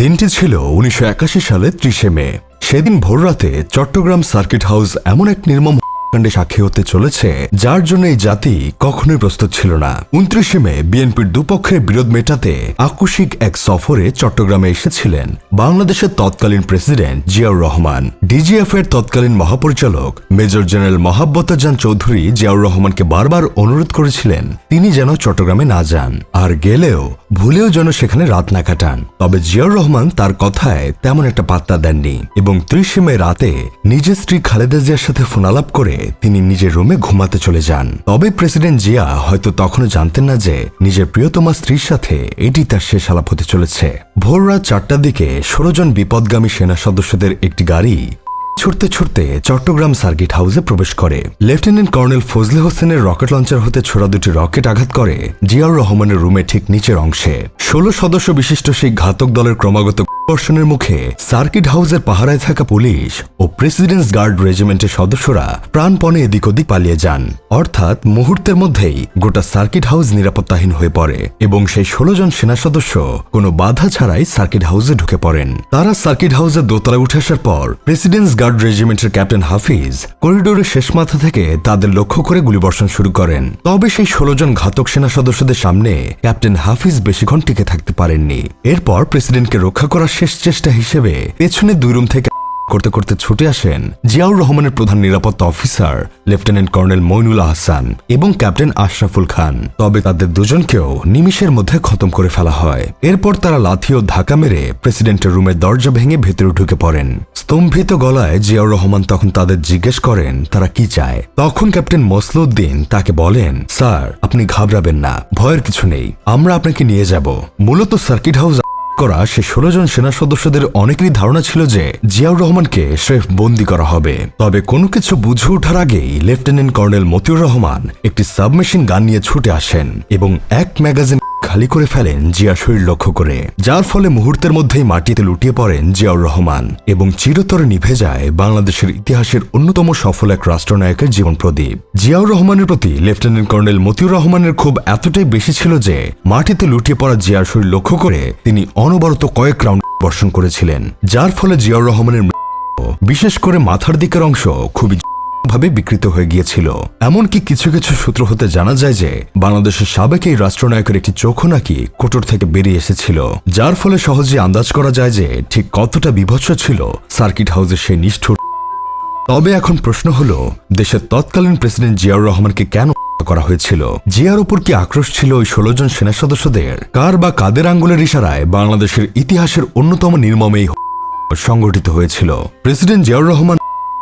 দিনটি ছিল উনিশশো সালে ত্রিশে মে। সেদিন ভোররাতে চট্টগ্রাম সার্কিট হাউস এমন এক নির্মম কাণ্ডে সাক্ষী হতে চলেছে, যার জন্য এই জাতি কখনোই প্রস্তুত ছিল না। উনত্রিশে মে বিএনপির দুপক্ষের বিরোধ মেটাতে আকস্মিক এক সফরে চট্টগ্রামে এসেছিলেন বাংলাদেশের তৎকালীন প্রেসিডেন্ট জিয়াউর রহমান। ডিজিএফ এর তৎকালীন মহাপরিচালক মেজর জেনারেল মহাব্বতাজান চৌধুরী জিয়াউর রহমানকে বারবার অনুরোধ করেছিলেন, তিনি যেন চট্টগ্রামে না যান। আর গেলেও ভুলেও যেন সেখানে রাত না কাটান। তবে জিয়াউর রহমান তার কথায় তেমন একটা পাত্তা দেননি এবং ত্রিশে মে রাতে নিজের স্ত্রী খালেদা জিয়ার সাথে ফোনালাপ করে তিনি নিজের রুমে ঘুমাতে চলে যান। তবে প্রেসিডেন্ট জিয়া হয়তো তখনও জানতেন না যে নিজের প্রিয়তমা স্ত্রীর সাথে এটি তার শেষ আলাপ হতে চলেছে। ভোর রাত চারটার দিকে ষোলো জন বিপদগামী সেনা সদস্যদের একটি গাড়ি ছুটতে ছুটতে চট্টগ্রাম সার্কিট হাউসে প্রবেশ করে। লেফটেন্যান্ট কর্নেল ফজলে হোসেনের রকেট লঞ্চার হতে ছোড়া দুটি রকেট আঘাত করে জিয়াউর রহমানের রুমে ঠিক নিচের অংশে। ষোলো সদস্য বিশিষ্ট সেই ঘাতক দলের ক্রমাগত বর্ষণের মুখে সার্কিট হাউসের পাহারায় থাকা পুলিশ ও প্রেসিডেন্টস গার্ড রেজিমেন্টের সদস্যরা প্রাণপণে এদিক ওদিক পালিয়ে যান। অর্থাৎ মুহূর্তের মধ্যেই গোটা সার্কিট হাউস নিরাপত্তাহীন হয়ে পড়ে এবং সেই ষোলো জন সেনা সদস্য কোনো বাধা ছাড়াই সার্কিট হাউসে ঢুকে পড়েন। তারা সার্কিট হাউসের দোতলায় উঠে আসার পর প্রেসিডেন্টস গার্ড রেজিমেন্টের ক্যাপ্টেন হাফিজ করিডোরের শেষ মাথা থেকে তাদের লক্ষ্য করে গুলিবর্ষণ শুরু করেন। তবে সেই ষোলো জন ঘাতক সেনা সদস্যদের সামনে ক্যাপ্টেন হাফিজ বেশিক্ষণ টিকে থাকতে পারেননি। এরপর প্রেসিডেন্টকে রক্ষা করার শেষ চেষ্টা হিসেবে পেছনে দুই রুম থেকে করতে করতে ছুটে আসেন জিয়াউর রহমানের প্রধান নিরাপত্তা officer, lieutenant colonel Moinul Ahsan এবং ক্যাপ্টেন আশরাফুল খান। তবে তাদের দুজনকেও নিমিষের মধ্যে খতম করে ফেলা হয়। এরপর তারা লাথি ও ধাক্কা মেরে প্রেসিডেন্টের রুমের দরজা ভেঙে ভেতরে ঢুকে পড়েন। স্তম্ভিত গলায় জিয়াউর রহমান তখন তাদের জিজ্ঞেস করেন, তারা কি চায়? তখন ক্যাপ্টেন মসলুদ্দিন তাকে বলেন, স্যার, আপনি ঘাবড়াবেন না, ভয়ের কিছু নেই। আমরা আপনাকে নিয়ে যাব। মূলত সার্কিট হাউস করা সে ষোলো জন সেনা সদস্যদের অনেকেরই ধারণা ছিল যে জিয়াউর রহমানকে স্রেফ বন্দি করা হবে। তবে কোনো কিছু বুঝে ওঠার আগেই লেফটেন্যান্ট কর্নেল মতিউর রহমান একটি সাবমেশিন গান নিয়ে ছুটে আসেন এবং এক ম্যাগাজিন খালি করে ফেলেন জিয়ার শরীর লক্ষ্য করে, যার ফলে মুহূর্তের মধ্যেই মাটিতে লুটিয়ে পড়েন জিয়াউর রহমান এবং চিরতরে নিভে যায় বাংলাদেশের ইতিহাসের অন্যতম সফল এক রাষ্ট্রনায়কের জীবন প্রদীপ। জিয়াউর রহমানের প্রতি লেফটেন্যান্ট কর্নেল মতিউর রহমানের খুব এতটাই বেশি ছিল যে, মাটিতে লুটিয়ে পড়া জিয়ার শরীর লক্ষ্য করে তিনি অনবরত কয়েক রাউন্ড বর্ষণ করেছিলেন, যার ফলে জিয়াউর রহমানের বিশেষ করে মাথার দিকের অংশ খুবই ভাবে বিকৃত হয়ে গিয়েছিল। এমনকি কিছু কিছু সূত্র হতে জানা যায় যে, বাংলাদেশের সাবেক এই রাষ্ট্রনায়কের একটি চোখও নাকি কোটর থেকে বেরিয়ে এসেছিল। যার ফলে সহজে আন্দাজ করা যায় যে, ঠিক কতটা বিভৎস ছিল সার্কিট হাউসের সেই নিষ্ঠুর তবে এখন প্রশ্ন হলো, দেশের তৎকালীন প্রেসিডেন্ট জিয়াউর রহমানকে কেন করা হয়েছিল? জিয়ার উপর কি আক্রোশ ছিল ওই ষোলো জন সেনা সদস্যদের? কার বা কাদের আঙ্গুলের ইশারায় বাংলাদেশের ইতিহাসের অন্যতম নির্মমেই সংগঠিত হয়েছিল? প্রেসিডেন্ট জিয়াউর রহমান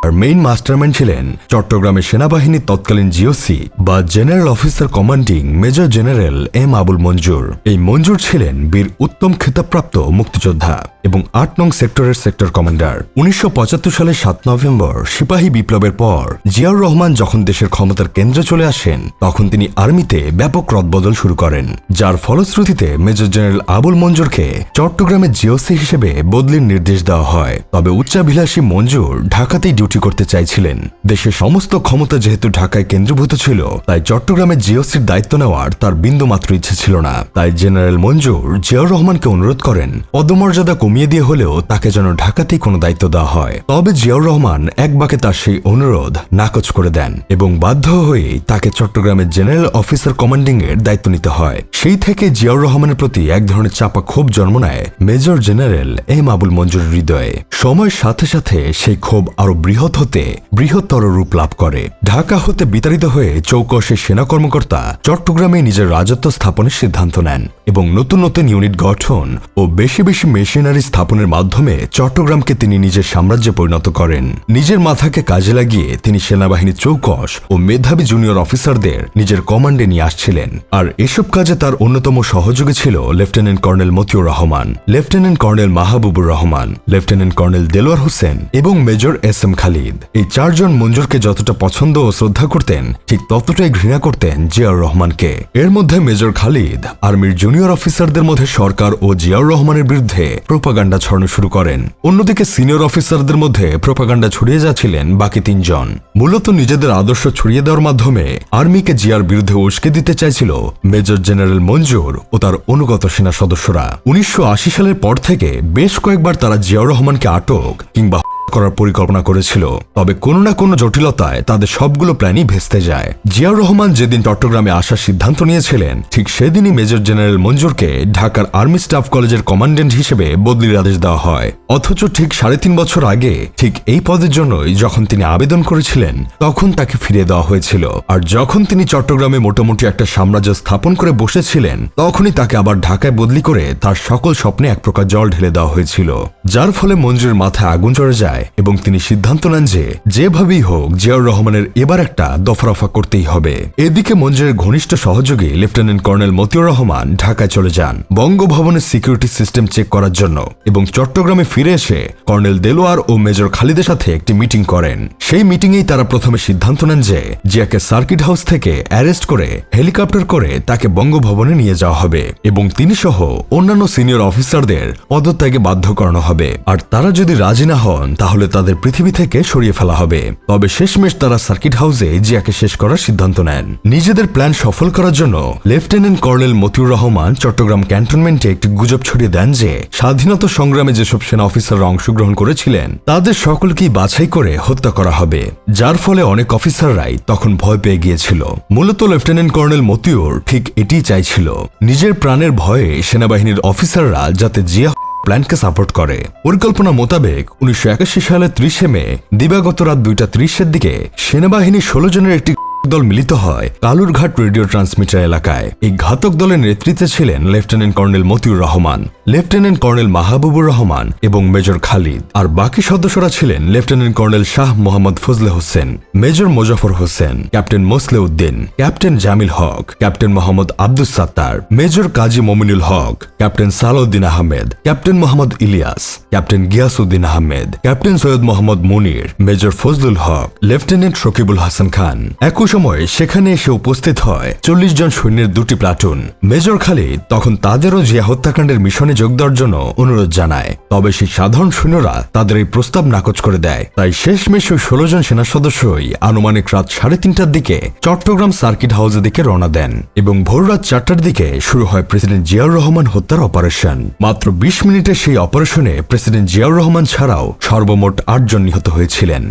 আর মেইন মাস্টারম্যান ছিলেন চট্টগ্রামের সেনাবাহিনীর তৎকালীন জিওসি বা general officer commanding major general M Abul Manzur. এই মঞ্জুর ছিলেন বীর উত্তম খেতাবপ্রাপ্ত মুক্তিযোদ্ধা। এবং আট নং সেক্টরের সেক্টর কমান্ডার। উনিশশো পঁচাত্তর সালের সাত নভেম্বর সিপাহী বিপ্লবের পর জিয়াউর রহমান যখন দেশের ক্ষমতার কেন্দ্রে চলে আসেন, তখন তিনি আর্মিতে ব্যাপক রদবদল শুরু করেন, যার ফলশ্রুতিতে মেজর জেনারেল আবুল মঞ্জুরকে চট্টগ্রামের জিওসি হিসেবে বদলির নির্দেশ দেওয়া হয়। তবে উচ্চাভিলাষী মঞ্জুর ঢাকাতেই ডিউটি করতে চাইছিলেন। দেশের সমস্ত ক্ষমতা যেহেতু ঢাকায় কেন্দ্রীভূত ছিল, তাই চট্টগ্রামের জিওসির দায়িত্ব নেওয়ার তার বিন্দুমাত্র ইচ্ছে ছিল না। তাই জেনারেল মঞ্জুর জিয়াউর রহমানকে অনুরোধ করেন, পদমর্যাদা কমিয়ে দিয়ে হলেও তাকে যেন ঢাকাতেই কোনো দায়িত্ব দেওয়া হয়। তবে জিয়াউর রহমান এক বাকে তার সেই অনুরোধ নাকচ করে দেন এবং বাধ্য হয়ে তাকে চট্টগ্রামের জেনারেল অফিসার কমান্ডিং এর দায়িত্ব নিতে হয়। সেই থেকে জিয়াউর রহমানের প্রতি এক ধরনের চাপা ক্ষোভ জন্ম নেয় major general M Abul Manzur হৃদয়ে। সময়ের সাথে সাথে সেই ক্ষোভ আরও বৃহৎ হতে বৃহত্তর রূপ লাভ করে। ঢাকা হতে বিতাড়িত হয়ে চৌকসের সেনা কর্মকর্তা চট্টগ্রামে নিজের রাজত্ব স্থাপনের সিদ্ধান্ত নেন এবং নতুন নতুন ইউনিট গঠন ও বেশি বেশি মেশিনারি স্থাপনের মাধ্যমে চট্টগ্রামকে তিনি নিজের সাম্রাজ্যে পরিণত করেন। নিজের মাথাকে কাজে লাগিয়ে তিনি সেনাবাহিনীর চৌকস ও মেধাবী জুনিয়র অফিসারদের নিজের কমান্ডে নিয়ে আসছিলেন। আর এসব কাজে তার অন্যতম সহযোগী ছিল lieutenant colonel Motiur Rahman, lieutenant colonel Mahbubur Rahman, lieutenant colonel Delwar Hossain এবং মেজর এস এম খালিদ। এই চারজন মঞ্জুরকে যতটা পছন্দ ও শ্রদ্ধা করতেন, ঠিক ততটাই ঘৃণা করতেন জিয়াউর রহমানকে। এর মধ্যে মেজর খালিদ, আর্মির জুনিয়র অফিসারদের মধ্যে সরকার ও জিয়াউর রহমানের বিরুদ্ধে প্রোপাগান্ডা ছড়ানো শুরু করেন। অন্যদিকে সিনিয়র অফিসারদের মধ্যে প্রোপাগান্ডা ছড়িয়ে যাচ্ছিলেন বাকি তিনজন। মূলত নিজেদের আদর্শ ছড়িয়ে দেওয়ার মাধ্যমে আর্মিকে জিয়ার বিরুদ্ধে উস্কে দিতে চাইছিল মেজর জেনারেল মঞ্জুর ও তার অনুগত সেনা সদস্যরা। উনিশশো আশি সালের পর থেকে বেশ কয়েকবার তারা জিয়াউর রহমানকে আটক কিংবা করার পরিকল্পনা করেছিল, তবে কোনো না কোনো জটিলতায় তাদের সবগুলো প্ল্যানই ভেস্তে যায়। জিয়াউর রহমান যেদিন চট্টগ্রামে আসার সিদ্ধান্ত নিয়েছিলেন, ঠিক সেদিনই মেজর জেনারেল মঞ্জুরকে ঢাকার আর্মি স্টাফ কলেজের কমান্ডেন্ট হিসেবে বদলির আদেশ দেওয়া হয়। অথচ ঠিক সাড়ে তিন বছর আগে, ঠিক এই পদের জন্যই যখন তিনি আবেদন করেছিলেন, তখন তাকে ফিরিয়ে দেওয়া হয়েছিল। আর যখন তিনি চট্টগ্রামে মোটামুটি একটা সাম্রাজ্য স্থাপন করে বসেছিলেন, তখনই তাকে আবার ঢাকায় বদলি করে তার সকল স্বপ্নে এক প্রকার জল ঢেলে দেওয়া হয়েছিল। যার ফলে মঞ্জুরের মাথায় আগুন চড়ে যায় এবং তিনি সিদ্ধান্ত নেন যে যেভাবেই হোক জিয়াউর রহমানের এবার একটা দফারফা করতেই হবে। এদিকে মঞ্জুরের ঘনিষ্ঠ সহযোগী লেফটেন্যান্ট কর্নেল মতিউর রহমান ঢাকায় চলে যান বঙ্গভবনের সিকিউরিটি সিস্টেম চেক করার জন্য এবং চট্টগ্রামে ফিরে এসে কর্নেল দেলোয়ার ও মেজর খালিদের সাথে একটি মিটিং করেন। সেই মিটিংয়েই তারা প্রথমে সিদ্ধান্ত নেন যে জিয়াকে সার্কিট হাউস থেকে অ্যারেস্ট করে হেলিকপ্টার করে তাকে বঙ্গভবনে নিয়ে যাওয়া হবে এবং তিনি সহ অন্যান্য সিনিয়র অফিসারদের পদত্যাগে বাধ্য করানো হবে। আর তারা যদি রাজি না হন তাহলে তাদের পৃথিবী থেকে সরিয়ে ফেলা হবে। তবে শেষমেশ তারা সার্কিট হাউসে জিয়াকে শেষ করার সিদ্ধান্ত নেন। নিজেদের প্ল্যান সফল করার জন্য লেফটেন্যান্ট কর্নেল মতিউর রহমান চট্টগ্রাম ক্যান্টনমেন্টে একটি গুজব ছড়িয়ে দেন যে, স্বাধীনতা সংগ্রামে যেসব সেনা অফিসাররা অংশগ্রহণ করেছিলেন, তাদের সকলকেই বাছাই করে হত্যা করা হবে। যার ফলে অনেক অফিসাররাই তখন ভয় পেয়ে গিয়েছিল। মূলত লেফটেন্যান্ট কর্নেল মতিউর ঠিক এটিই চাইছিল। নিজের প্রাণের ভয়ে সেনাবাহিনীর অফিসাররা যাতে জিয়া প্ল্যানকে সাপোর্ট করে। পরিকল্পনা মোতাবেক উনিশশো একাশি সালে ত্রিশে মে, দিবাগত রাত দুইটা ত্রিশের দিকে সেনাবাহিনী ষোলো জনের একটি দল মিলিত হয় কালুরঘাট রেডিও ট্রান্সমিটার এলাকায়। এই ঘাতক দলের নেতৃত্বে ছিলেন lieutenant colonel Motiur Rahman, lieutenant colonel Mahbubur Rahman এবং মেজর খালিদ। আর বাকি সদস্যরা ছিলেন lieutenant colonel Shah Mohammad Fazle Hossain, major Mozaffar Hossain, captain Mosle Uddin, captain Jamil Haque, captain Mohammad Abdus Sattar, major Kazi Mominul Haque, captain Salauddin Ahmed, captain Mohammad Ilias, captain Giasuddin Ahmed, captain Syed Mohammad Munir, major Fazlul Haque, lieutenant Shakibul Hasan Khan. একই সময় সেখানে এসে উপস্থিত হয়। চল্লিশ জন সৈন্যের দুটি platoon. Major Khalid তখন তাদেরও জিয়া হত্যাকাণ্ডের মিশনে যোগ দেওয়ার জন্য অনুরোধ জানায়। তবে সেই সাধারণ সৈন্যরা তাদের এই প্রস্তাব নাকচ করে দেয়। তাই শেষমেশ ওই ষোলো জন সেনা সদস্যই আনুমানিক রাত সাড়ে তিনটার দিকে চট্টগ্রাম সার্কিট হাউসের দিকে রওনা দেন এবং ভোর রাত চারটার দিকে শুরু হয় প্রেসিডেন্ট জিয়াউর রহমান হত্যার অপারেশন। মাত্র বিশ মিনিটের সেই অপারেশনে প্রেসিডেন্ট জিয়াউর রহমান ছাড়াও সর্বমোট আটজন নিহত হয়েছিলেন।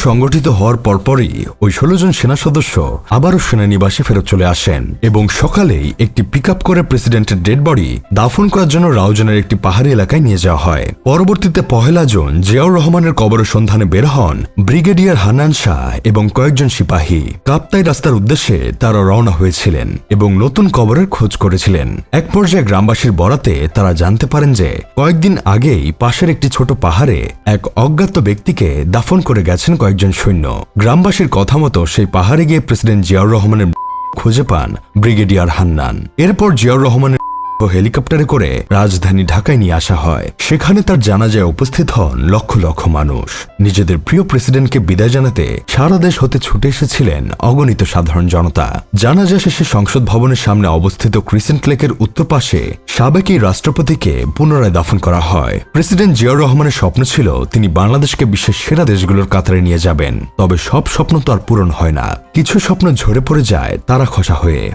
সংগঠিত হওয়ার পরপরই ওই ষোলো জন সেনা সদস্য আবারও সেনানিবাসে ফেরত চলে আসেন এবং সকালেই একটি পিক করে প্রেসিডেন্টের ডেড বডি দাফন করার জন্য রাউজানের একটি পাহাড়ি এলাকায় নিয়ে যাওয়া হয়। পরবর্তীতে পহেলা জুন জিয়াউর রহমানের কবরের সন্ধানে বের হন ব্রিগেডিয়ার হানান শাহ এবং কয়েকজন সিপাহী। কাপ্তাই রাস্তার উদ্দেশ্যে তারা রওনা হয়েছিলেন এবং নতুন কবরের খোঁজ করেছিলেন। এক পর্যায়ে গ্রামবাসীর বরাতে তারা জানতে পারেন যে কয়েকদিন আগেই পাশের একটি ছোট পাহাড়ে এক অজ্ঞাত ব্যক্তিকে দাফন করে গেছেন কয়েকজন সৈন্য। গ্রামবাসীর কথা মতো সেই পাহাড়ে গিয়ে প্রেসিডেন্ট জিয়াউর রহমানের খুঁজে পান ব্রিগেডিয়ার হান্নান। এরপর জিয়াউর রহমানের হেলিকপ্টারে করে রাজধানী ঢাকায় নিয়ে আসা হয়। সেখানে তার জানাজায় উপস্থিত হন লক্ষ লক্ষ মানুষ। নিজেদের প্রিয় প্রেসিডেন্টকে বিদায় জানাতে সারা দেশ হতে ছুটে এসেছিলেন অগণিত সাধারণ জনতা। জানাজা শেষে সংসদ ভবনের সামনে অবস্থিত ক্রিসেন্ট লেকের উত্তর পাশে সাবেক এই রাষ্ট্রপতিকে পুনরায় দাফন করা হয়। প্রেসিডেন্ট জিয়াউর রহমানের স্বপ্ন ছিল তিনি বাংলাদেশকে বিশ্বের সেরা দেশগুলোর কাতারে নিয়ে যাবেন। তবে সব স্বপ্ন তো আর পূরণ হয় না। কিছু স্বপ্ন ঝরে পড়ে যায় তারা খসা হয়ে।